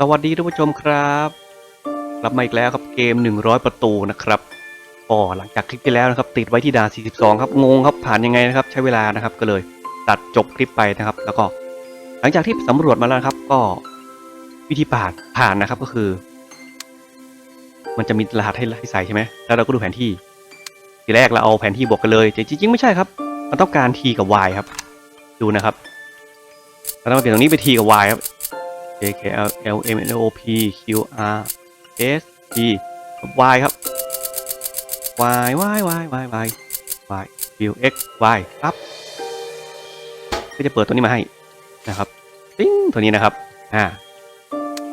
สวัสดีท่านผู้ชมครับกลับมาอีกแล้วครับเกม 100 ประตูนะครับก็หลังจากคลิปที่แล้วนะครับ ติดไว้ที่ด่าน42 ครับงงครับผ่านยังไงนะครับ ใช้เวลานะครับก็เลยตัดจบคลิปไปนะครับ แล้วก็ หลังจากที่สำรวจมาแล้วครับ ก็วิธีผ่านผ่านนะครับก็คือ มันจะมีรหัสให้ให้ใส่ใช่ไหมแล้วเราก็ดูแผนที่ทีแรกเราเอาแผนที่บวกกันเลยแต่จริงๆไม่ใช่ครับ มันต้องการ t กับ y ครับ ดูนะครับเราต้องเปลี่ยนตรงนี้ไป t กับ y ครับ JKL LM NOP QR S P Y ครับ Y Y Y Y Y Y Q X Y ครับ ก็จะเปิดตัวนี้มาให้นะครับติ้งตัวนี้นะครับอ่า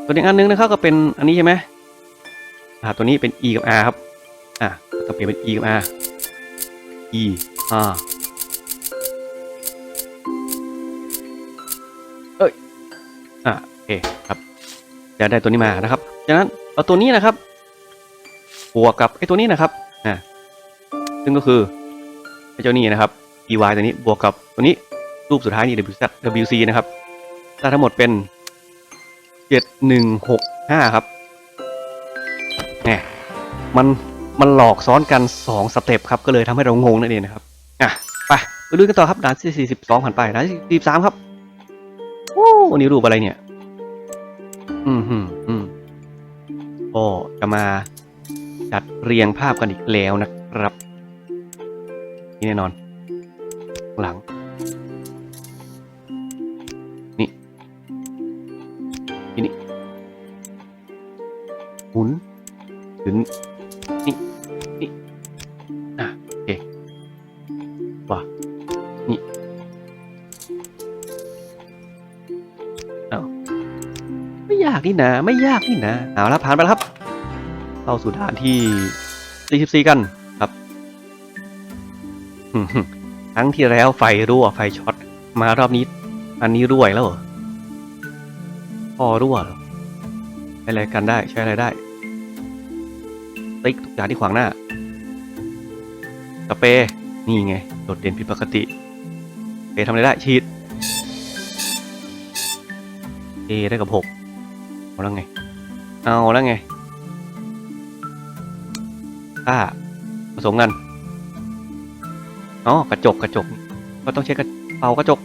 ตัวอีกอันนึงนะครับก็เป็นอันนี้ใช่ไหมอ่าตัวนี้เป็น E กับ R ครับอ่าต้องเปลี่ยนเป็น E กับ R E R เอ้ยอ่า เคครับจะได้ตัวนี้มานะครับจากนั้นเอาตัวนี้นะครับบวกกับไอ้ตัวนี้นะครับอ่าซึ่งก็คือไอ้เจ้านี่นะครับ ey ตัวนี้บวกกับตัวนี้รูปสุดท้ายนี่ wz wc นะครับได้ทั้งหมดเป็นเจ็ดหนึ่งหกห้าครับแหมมันมันหลอกซ้อนกันสองสเต็ปครับ ก็เลยทำให้เรางงนั่นเองนะครับอะไปไปดูกันต่อครับด่านที่สี่สิบสองผ่านไปด่านที่สี่สิบสามครับโอ้นนี้รูปอะไรเนี่ย อืมอืมอืมก็จะมาจัดเรียงภาพกันอีกแล้วนะครับ นี่แน่นอน หลัง ไม่ยากนี่นะ เอาละผ่านไปแล้วครับ เข้าสู่ด่านที่ 44 กันครับ ครั้งที่แล้วไฟรั่วไฟช็อต มารอบนี้ อันนี้รั่วแล้วเหรอพอรั่วเหรอใช้อะไรกันได้ ใช้อะไรได้ ติ๊กทุกอย่างที่ขวางหน้าสเปรย์นี่ไง โดดเด่นผิดปกติเปทำอะไรได้ ฉีด เอได้กับหก แล้วไง เอาแล้วไงถ้าผสมกันอ๋อกระจกกระจก ก็ต้องใช้กระเป่ากระจก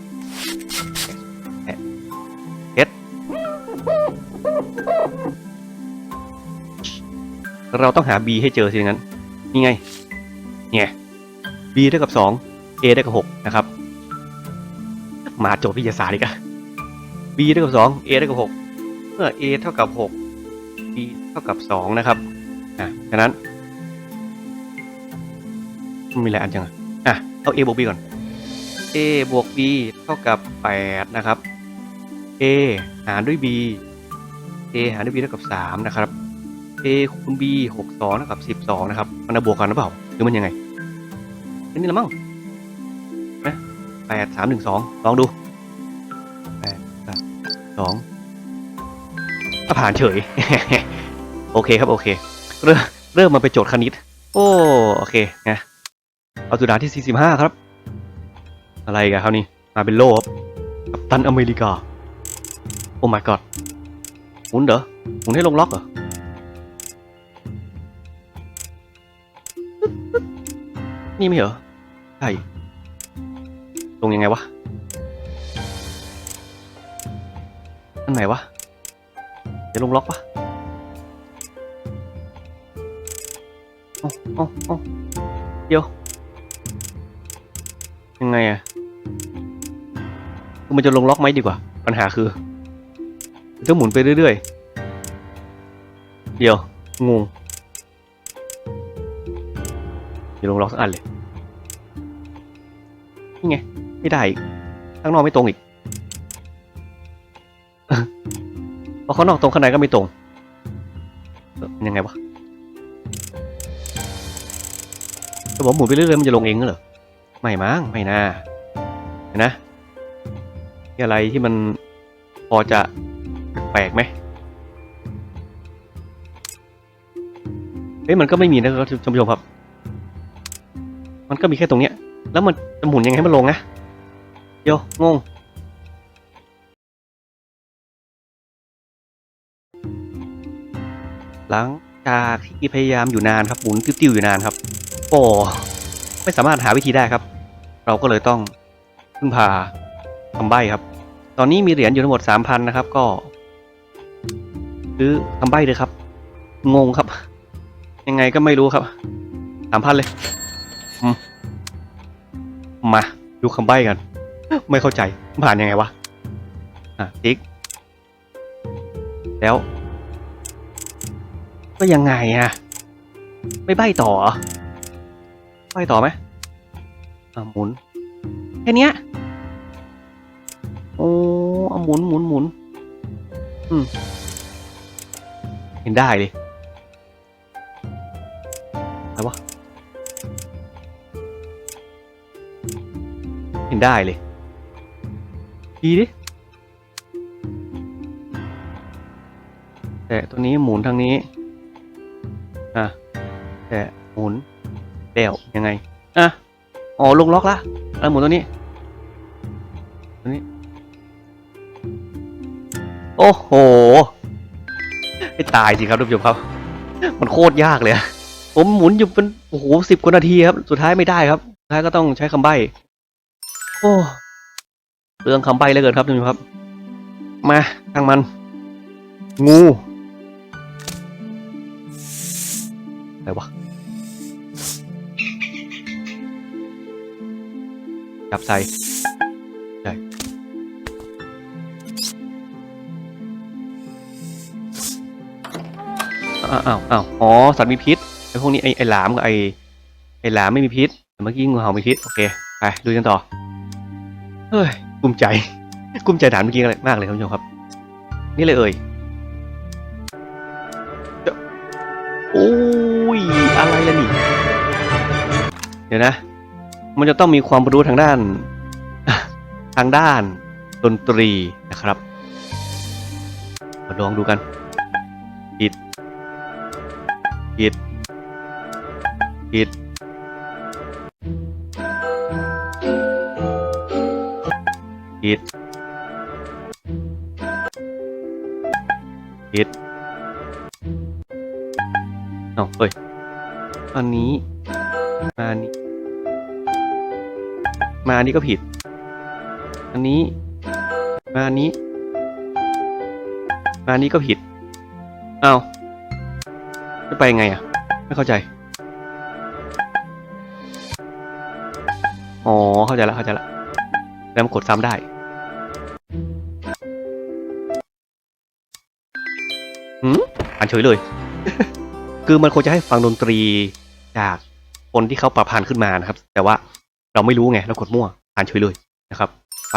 เอสเราต้องหา B ให้เจอสิงั้น นี่ไง เนี่ย B เท่ากับสอง A ได้กับหกนะครับ มาโจทย์วิทยาศาสตร์อีกอะ b เท่ากับสอง a เท่ากับหก เมื่อ a เท่ากับหก b เท่ากับสองนะครับ อะฉะนั้นมันมีหลายอันจังอะอะ เอา a บวก b ก่อน a บวก b เท่ากับแปดนะครับ a หารด้วย b a หารด้วย b เท่ากับสามนะครับ a คูณ b หกสองเท่ากับสิบสองนะครับ มันจะบวกกันหรือเปล่า หรือมันยังไงแค่นี้ละมั้งนะแปดสามหนึ่งสองลองดูสอง ผ่านเฉย โอเคครับโอเค เริ่มเริ่มมาเป็นโจทย์คณิต โอ้โอเคนะเอาสุดาที่ 45 ครับ อะไรกันครับนี่มาเป็นโลบกับตันอเมริกา โอ้ my god หมุนเหรอหมุนให้ลงล็อกเหรอนี่ไม่เหรอใช่ลงยังไงวะอันไหนวะ ดี๋ยวลงล็อกปะโอ้โอ้โอ้เดี๋ยว ยังไงอะมันจะลงล็อกไหมดีกว่า ปัญหาคือจะหมุนไปเรื่อยๆ เดี๋ยว งง เดี๋ยวลงล็อกสักอันเลย นี่ไง ไม่ได้อีกข้างนอกไม่ตรงอีก พอข้างนอกตรงข้างในก็ไม่ตรงยังไงวะจะบอกหมุนไปเรื่อยๆมันจะลงเองเหรอไม่มั้งไม่น่าเห็นนะอะไรที่มันพอจะแปลกไหมเฮ้ยมันก็ไม่มีนะครับท่านผู้ชมครับ มันก็มีแค่ตรงเนี้ย แล้วมันจะหมุนยังไงให้มันลงนะเดี๋ยงง หลังจากที่พยายามอยู่นานครับหมุนติ้วๆอยู่นานครับก็ไม่สามารถหาวิธีได้ครับ เราก็เลยต้องพึ่งพาคำใบ้ครับ ตอนนี้มีเหรียญอยู่ทั้งหมดสามพันนะครับก็ซื้อคำใบ้เลยครับ งงครับ ยังไงก็ไม่รู้ครับสามพันเลยมมาดูคำใบ้กัน ไม่เข้าใจผ่านยังไงวะ อะติ๊ก แล้ว ก็ยังไงอะไม่ใบต่อใบต่อไหมอะหมุนแค่นี้โอ้เอาหมุนหมุนหมุนอืมเห็นได้เลยอะไรวะเห็นได้เลยดีดิแต่ตัวนี้หมุนทางนี้ อะแต่หมุนเดี่ยวยังไงอะอ๋อลงล็อกละแล้วหมุนตัวนี้ตัวนี้ โอ้โหให้ตายสิครับท่านผู้ชมครับ มันโคตรยากเลยผมหมุนอยู่เป็นโอ้โหสิบกว่านาทีครับ สุดท้ายไม่ได้ครับสุดท้ายก็ต้องใช้คำใบ้โอ้เรื่องคำใบ้เหลยเกินครับท่านผู้ชมครับ มาทางมัน งู อะไรวะจับใส่ใช่อ้าวอ้าวอ้าวอ๋อ สัตว์มีพิษไอ้พวกนี้ไอ้ไอ้หลามกับไอ้ไอ้หลามไม่มีพิษแต่เมื่อกี้งูเห่ามีพิษ โอเค ไปดูกันต่อ เฮ้ยกุ้มใจกุ้มใจด่านเมื่อกี้มากเลยท่านผู้ชมครับ นี่เลยเอ่ยโอ้ เดี๋ยวนะ มันจะต้องมีความรู้ทางด้าน ทางด้านดนตรีนะครับ มาลองดูกันผิดผิดผิดผิดผิดเอ้าเฮ้ยอันนี้ มานี้มาอันนี้ก็ผิด อันนี้ มาอันนี้ มาอันนี้ก็ผิดเอาวจะไปไงอะ ไม่เข้าใจ อ๋อ เข้าใจแล้วเข้าใจแล้วแล้วมันกดซ้ำได้หืมอ่านเฉยเลย คือมันควรจะให้ฟังดนตรีจาก คนที่เขาประพันธ์ขึ้นมานะครับ แต่ว่าเราไม่รู้ไงเรากดมั่วอ่านเฉยเลยนะครับไป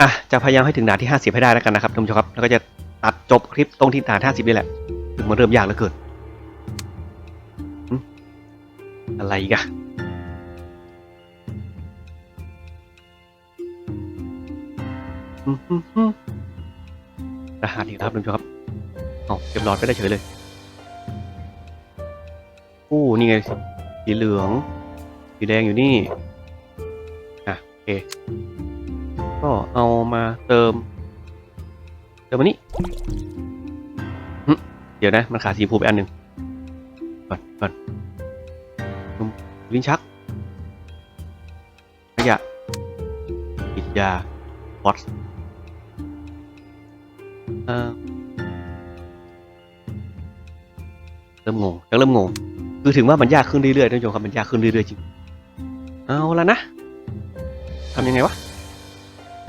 อะจะพยายามให้ถึงด่านที่ 50 ให้ได้แล้วกันนะครับท่านผู้ชมครับแล้วก็จะตัดจบคลิปตรงที่ด่าน 50 นี่แหละถึงมันเริ่มยากเหลือเกินอะไรอีกันรหัสอีกครับท่านผู้ชมครับอ๋อเก็บหลอดไปได้เฉยเลยโอ้นี่ไง สีเหลือง สีแดงอยู่นี่ อะ โอเค ก็เอามาเติม เติมอันนี้ เดี๋ยวนะ มันขาดสีชมพูไปอันหนึ่งก่อนก่อนลิ้นชัก ขยะกิดยาบอสเอ่อเริ่มงงยังเริ่มงง คือถึงว่ามันยากขึ้นเรื่อยๆท่านผู้ชมครับมันยากขึ้นเรื่อยๆจริง เอาละนะทำยังไงวะ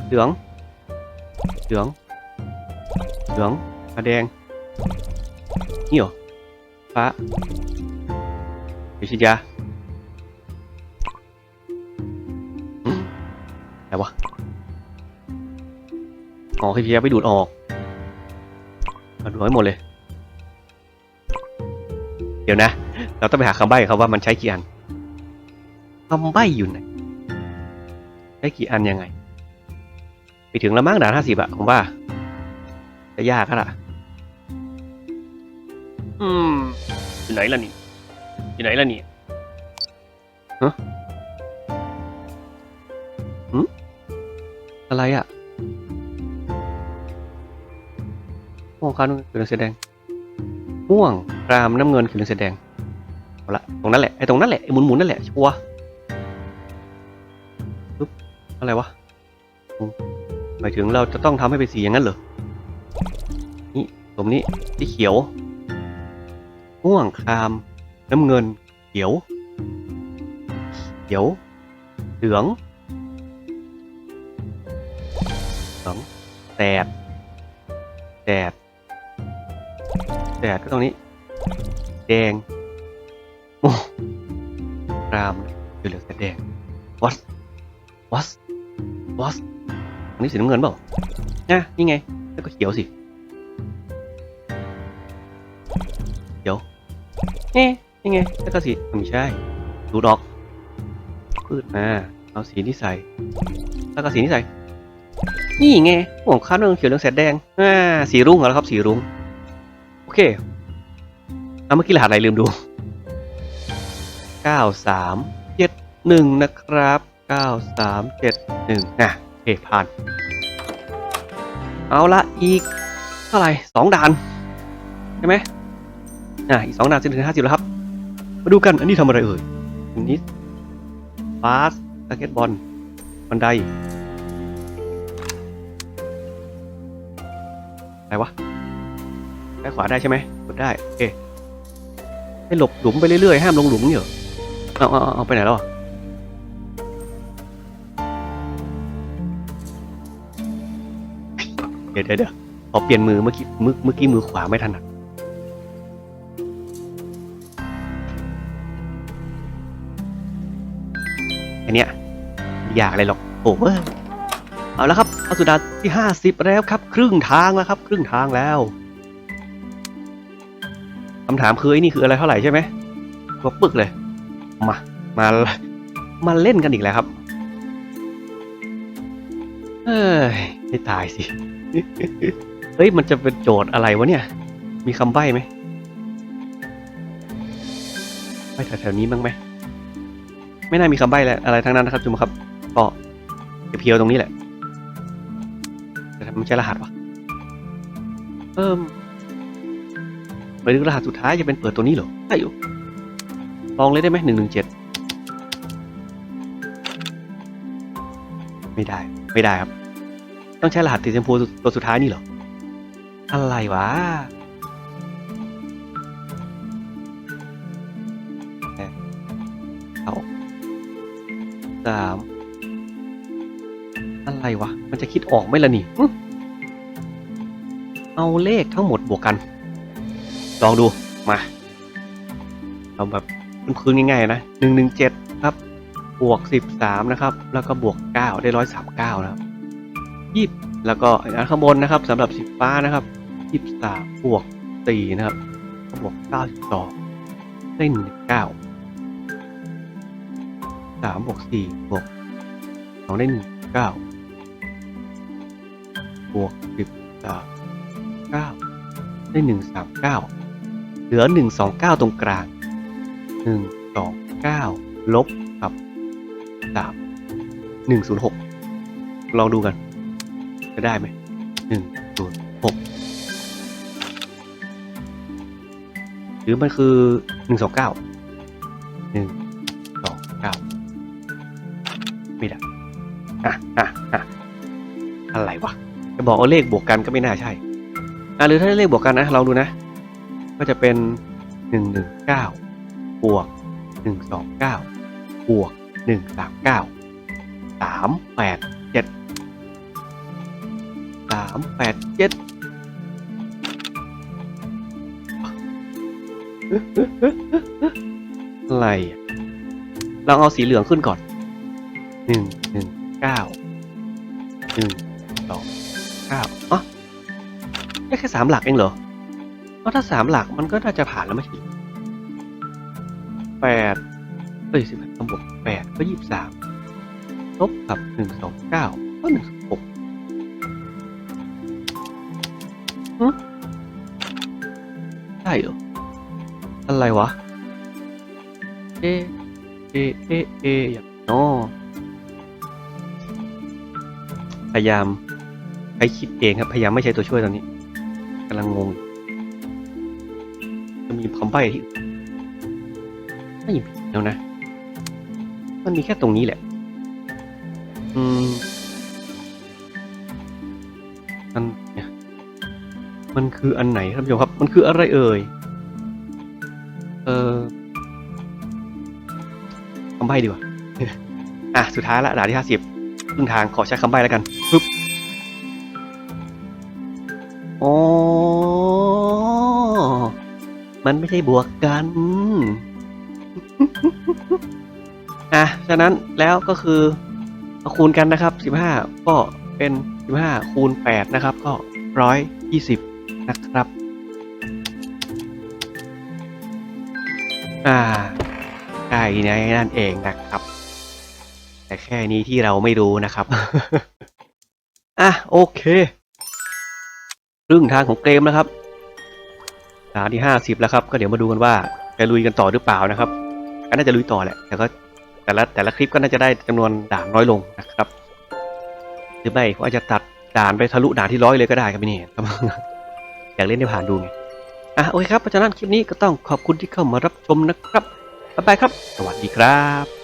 เหลือง เหลือง เหลืองฟ้าแดง นี่เหรอ ฟ้าวิชิยาอืมอะไรวะ อ๋อวิชิยาไปดูดออกมาดูให้หมดเลย เดี๋ยวนะ เราต้องไปหาคำใบ้ครับว่ามันใช้กี่อันคำใบ้อยู่ไหนใช้กี่อันยังไง ไปถึงแล้วมั้งด่านห้าสิบอะผมว่า จะยากอะล่ะ อืมอยู่ไหนล่ะนี่อยู่ไหนล่ะนี่ฮะหืมอะไรอะมองการเป็นแสดงโอ้ม่วงครามน้ำเงินเขียวเหลืองแสดง เอาละตรงนั้นแหละไอ้ตรงนั้นแหละไอ้หมุนๆนั่นแหละชัวปึ๊บอะไรวะหมายถึงเราจะต้องทำให้เป็นสีอย่างนั้นเหรอนี่ตรงนี้สีเขียวม่วงคราม น้ำเงิน เขียว เขียวเหลืองเหลืองแดดแดดแดดก็ตรงนี้ แดง รามเหลืองแต่แดงวัสวัสวัสอันนี้สีน้ำเงินเปล่านะนี่ไง แล้วก็เขียวสิเขียวเอ๊ะนี่ไง แล้วก็สีไม่ใช่ดูดอกพืดมาเอาสีที่ใส่แล้วก็สีที่ใส่นี่ไงห่วงข้าวเรื่องเขียวเรื่องแสดแดงอ่าสีรุ้งเหรอครับสีรุ้งโอเคเอาเมื่อกี้รหัสอะไรลืมดู เก้าสามเจ็ดหนึ่งนะครับเก้าสามเจ็ดหนึ่งนะโอเคผ่าน เอาละอีกเท่าไหร่สองด่าน ใช่ไหมอะอีกสองด่านจะถึงห้าสิบแล้วครับ มาดูกันอันนี้ทำอะไรเอ่ยอันนี้บาสสเก็ตบอลบันไดอะไรวะซ้ขวาได้ใช่ไหมกดได้ โอเคให้หลบหลุมไปเรื่อยๆ ห้ามลงหลุมนี่เหรอ เอาเอาเอาไปไหนแล้วอะเดี๋ยวเดี๋ยวเดี๋ยวขอเปลี่ยนมือเมื่อกี้มือเมื่อกี้มือขวาไม่ถนัดอันเนี้ยอยากอะไรหรอกโอ้เว้ยเอาแล้วครับเข้าสู่ด่าที่ห้าสิบแล้วครับ ครึ่งทางแล้วครับ ครึ่งทางแล้วคำถามคือไอ้นี่คืออะไรเท่าไหร่ใช่ไหมก็ปึกเลย มามามาเล่นกันอีกแล้วครับ เอ้ยไม่ตายสิ เฮ้ย มันจะเป็นโจทย์อะไรวะเนี่ย มีคำใบ้ไหมไปแถวๆนี้บ้างไหม ไม่น่ามีคำใบ้แล้วอะไรทั้งนั้นนะครับจุมครับก็เพียวตรงนี้แหละแต่มไม่ใช่รหัสวะเอิ่มหมายถึงรหัสสุดท้ายจะเป็นเปิดตัวนี้เหรอใช่อยู่ ลองเลยได้ไหมหนึ่งหนึ่งเจ็ดไม่ได้ ไม่ได้ครับ ต้องใช้รหัสสีชมพูตัวสุดท้ายนี่เหรอ อะไรวะเอาสามอะไรวะ มันจะคิดออกไหมล่ะนี่ เอาเลขทั้งหมดบวกกัน ลองดู มาเอาแบบ พื้นๆง่ายๆนะหนึ่งหนึ่งเจ็ดครับ บวกสิบสามนะครับ แล้วก็บวกเก้าได้ร้อยสามเก้านะครับยี่สิบแล้วก็อันข้างบนนะครับสำหรับสีฟ้านะครับยี่สิบสามบวกสี่นะครับ บวกเก้าสิบสองได้หนึ่งเก้าสามบวกสี่บวกสองได้หนึ่งเก้าบวกสิบสามเก้าได้หนึ่งสามเก้าเหลือหนึ่งสองเก้าตรงกลาง หนึ่งสองเก้าลบกับสามหนึ่งศูนย์หกลองดูกัน จะได้ไหมหนึ่งศูนย์หกหรือมันคือหนึ่งสองเก้าหนึ่งสองเก้าไม่ได้อะอะอะอะไรวะ จะบอกเอาเลขบวกกันก็ไม่น่าใช่อะหรือถ้าเลขบวกกันนะลองดูนะ ก็จะเป็นหนึ่งหนึ่งเก้า บวกหนึ่งสองเก้าบวกหนึ่งสามเก้าสามแปดเจ็ดสามแปดเจ็ดอะไรลองเอาสีเหลืองขึ้นก่อนหนึ่งหนึ่งเก้าหนึ่งสองเก้าอ๋อได้แค่สามหลักเองเหรอเพราะถ้าสามหลักมันก็น่าจะผ่านแล้วไม่ใช่ แปดเอ้ยสิบแปดบวกแปดก็ยี่สิบสามลบกับหนึ่งสองเก้าก็หนึ่งหกใช่เหรอ อะไรวะ เอ เอ เอ เอ อย่างนอพยายามใช้คิดเองครับ พยายามไม่ใช้ตัวช่วยตอนนี้กำลังงง จะมีคำใบ้ที่ ไม่มีแล้วนะ มันมีแค่ตรงนี้แหละ อืมมันเนี่ยมันคืออันไหนครับท่านผู้ชมครับ มันคืออะไรเอ่ย เออคำใบ้ดีกว่า อะ สุดท้ายละด่านที่ห้าสิบครึ่งทางขอใช้คำใบ้แล้วกันปึ๊บอ๋อมันไม่ใช่บวกกัน อะ ฉะนั้นแล้วก็คือมาคูณกันนะครับ 15 ก็เป็น 15 คูณ 8 นะครับ ก็ 120 นะครับ อ่าได้ในนั่นเองนะครับ แต่แค่นี้ที่เราไม่รู้นะครับ อะ โอเคครึ่งทางของเกมนะครับด่านที่ 50 แล้วครับ ก็เดี๋ยวมาดูกันว่า จะลุยกันต่อหรือเปล่านะครับก็น่าจะลุยต่อแหละ แต่ก็แต่ละแต่ละคลิปก็น่าจะได้จำนวนด่านน้อยลงนะครับ หรือไม่ก็อาจจะตัดด่านไปทะลุด่านที่ร้อยเลยก็ได้ครับพี่นี่ครับอยากเล่นได้ผ่านดูไงอะโอเคครับเพราะฉะนั้นคลิปนี้ก็ต้องขอบคุณที่เข้ามารับชมนะครับบ๊ายบายครับ สวัสดีครับ